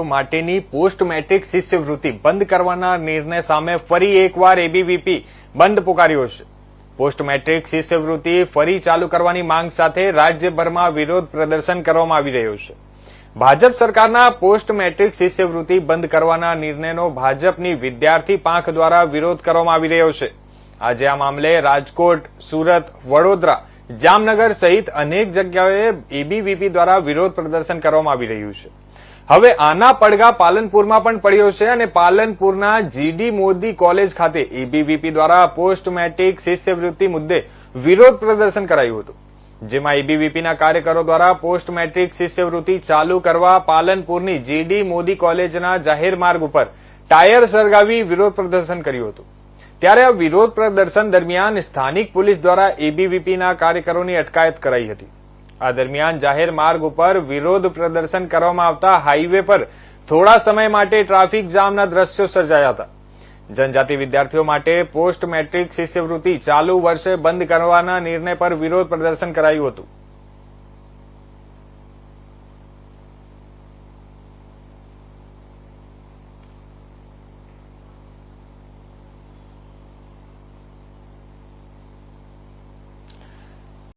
માટેની post matric શિષ્યવૃત્તિ બંધ કરવાના નિર્ણય સામે ફરી એકવાર એબીવીપી બંધ પુકાર્યો છે. પોસ્ટ મેટ્રિક શિષ્યવૃત્તિ ફરી ચાલુ કરવાની માંગ સાથે રાજ્યભરમાં વિરોધ પ્રદર્શન કરવામાં આવી રહ્યું છે. ભાજપ સરકારના પોસ્ટ મેટ્રિક શિષ્યવૃત્તિ બંધ કરવાના નિર્ણયનો ભાજપની વિદ્યાર્થી પાંખ દ્વારા વિરોધ કરવામાં આવી રહ્યો છે. આજે આ મામલે રાજકોટ, સુરત, વડોદરા, જામનગર સહિત અનેક જગ્યાએ એબીવીપી દ્વારા વિરોધ પ્રદર્શન કરવામાં આવી રહ્યું છે. હવે આના પડઘા પાલનપુરમાં પણ પડ્યો છે અને પાલનપુરના જીડી મોદી કોલેજ ખાતે એબીવીપી દ્વારા પોસ્ટ મેટ્રિક શિષ્યવૃત્તિ મુદ્દે વિરોધ પ્રદર્શન કરાયું હતું, જેમાં એબીવીપીના કાર્યકરો દ્વારા પોસ્ટ મેટ્રિક શિષ્યવૃત્તિ ચાલુ કરવા પાલનપુરની જીડી મોદી કોલેજના જાહેર માર્ગ ઉપર ટાયર સળગાવી વિરોધ પ્રદર્શન કર્યું હતું. ત્યારે આ વિરોધ પ્રદર્શન દરમિયાન સ્થાનિક પોલીસ દ્વારા એબીવીપીના કાર્યકરોની અટકાયત કરાઈ હતી. આ દરમિયાન જાહેર માર્ગ ઉપર વિરોધ પ્રદર્શન કરવામાં આવતા હાઈવે પર થોડા સમય માટે ટ્રાફિક જામના દ્રશ્યો સર્જાયા હતા. જનજાતિ વિદ્યાર્થીઓ માટે પોસ્ટ મેટ્રિક શિષ્યવૃત્તિ ચાલુ વર્ષે બંધ કરવાના નિર્ણય પર વિરોધ પ્રદર્શન કરાયું હતું.